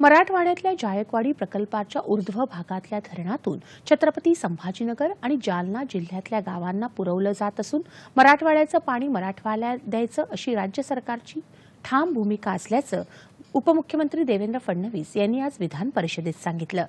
मराठवाड्यातल्या जायकवाडी प्रकल्पाच्या ऊर्ध्व भागातल्या धरणातून छत्रपती संभाजीनगर आणि जालना जिल्ह्यातल्या गावांना पुरवलं जात असून मराठवाड्याचं पाणी मराठवाड्याला द्यायचं अशी राज्य सरकारची ठाम भूमिका असल्याचं उपमुख्यमंत्री देवेंद्र फडणवीस यांनी आज विधान परिषदेत सांगितलं.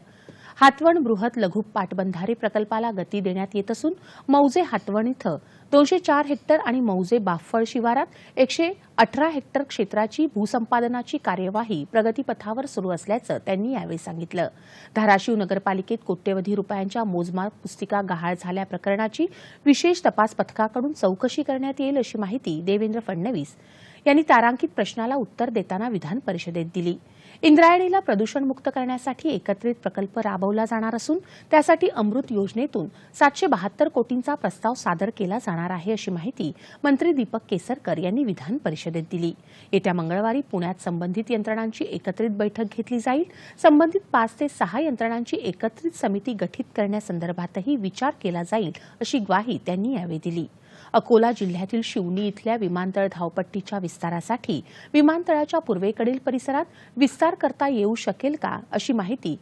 हातवण बृहत लघु पाटबंधारे प्रकल्पाला गती देण्यात येत असून मौजे हातवण इथं दोनशे चार हेक्टर आणि मौजे बाफळ शिवारात एकशे अठरा हेक्टर क्षेत्राची भूसंपादनाची कार्यवाही प्रगतीपथावर सुरू असल्याचं त्यांनी यावेळी सांगितलं. धाराशिव नगरपालिकेत कोट्यवधी रुपयांच्या मोजमाप पुस्तिका गहाळ झाल्या प्रकरणाची विशेष तपास पथकाकडून चौकशी करण्यात येईल अशी माहिती देवेंद्र फडणवीस यांनी तारांकित प्रश्नाला उत्तर देताना विधान परिषदेत दिली. इंद्रायणीला प्रदूषणमुक्त करण्यासाठी एकत्रित प्रकल्प राबवला जाणार असून त्यासाठी अमृत योजनेतून सातशे बहात्तर कोटींचा प्रस्ताव सादर केला जाणार आहे अशी माहिती मंत्री दीपक केसरकर यांनी विधान परिषदेत दिली. येत्या मंगळवारी पुण्यात संबंधित यंत्रणांची एकत्रित बैठक घेतली जाईल. संबंधित पाच ते सहा यंत्रणांची एकत्रित समिती गठीत करण्यासंदर्भातही विचार केला जाईल अशी ग्वाही त्यांनी यावेळी दिली. अकोला जिल्ह्यातील शिवनी इथल्या विमानतळ धावपट्टीच्या विस्तारासाठी विमानतळाच्या पूर्वेकडील परिसरात विस्तार करता येऊ शकेल का अशी माहिती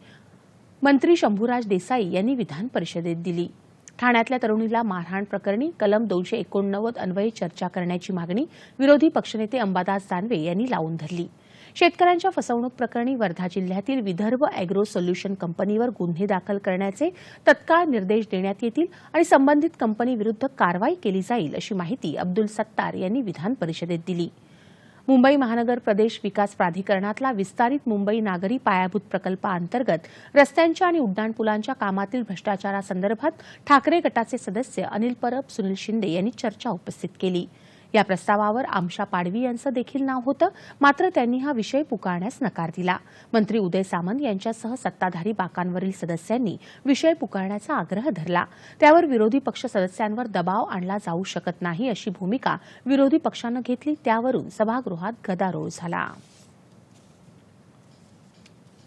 मंत्री शंभूराज देसाई यांनी विधान परिषदेत दिली. ठाण्यातल्या तरुणीला मारहाण प्रकरणी कलम दोनशे एकोणनव्वद अन्वये चर्चा करण्याची मागणी विरोधी पक्षनेते अंबादास दानवे यांनी लावून धरली. शेतकऱ्यांच्या फसवणूक प्रकरणी वर्धा जिल्ह्यातील विदर्भ अॅग्रो सोल्युशन कंपनीवर गुन्हे दाखल करण्याचे तत्काळ निर्देश देण्यात येतील आणि संबंधित कंपनीविरुद्ध कारवाई केली जाईल अशी माहिती अब्दुल सत्तार यांनी विधान परिषदेत दिली. मुंबई महानगर प्रदेश विकास प्राधिकरणातला विस्तारित मुंबई नागरी पायाभूत प्रकल्पाअंतर्गत रस्त्यांच्या आणि उड्डाणपुलांच्या कामातील भ्रष्टाचारासंदर्भात ठाकरे गटाचे सदस्य अनिल परब सुनील शिंदे यांनी चर्चा उपस्थित केली. या प्रस्तावावर आमशा पाडवी यांचं देखील नाव होतं. मात्र त्यांनी हा विषय पुकारण्यास नकार दिला. मंत्री उदय सामंत यांच्यासह सत्ताधारी बाकांवरील सदस्यांनी विषय पुकारण्याचा आग्रह धरला. त्यावर विरोधी पक्ष सदस्यांवर दबाव आणला जाऊ शकत नाही अशी भूमिका विरोधी पक्षानं घेतली. त्यावरून सभागृहात गदारोळ झाला.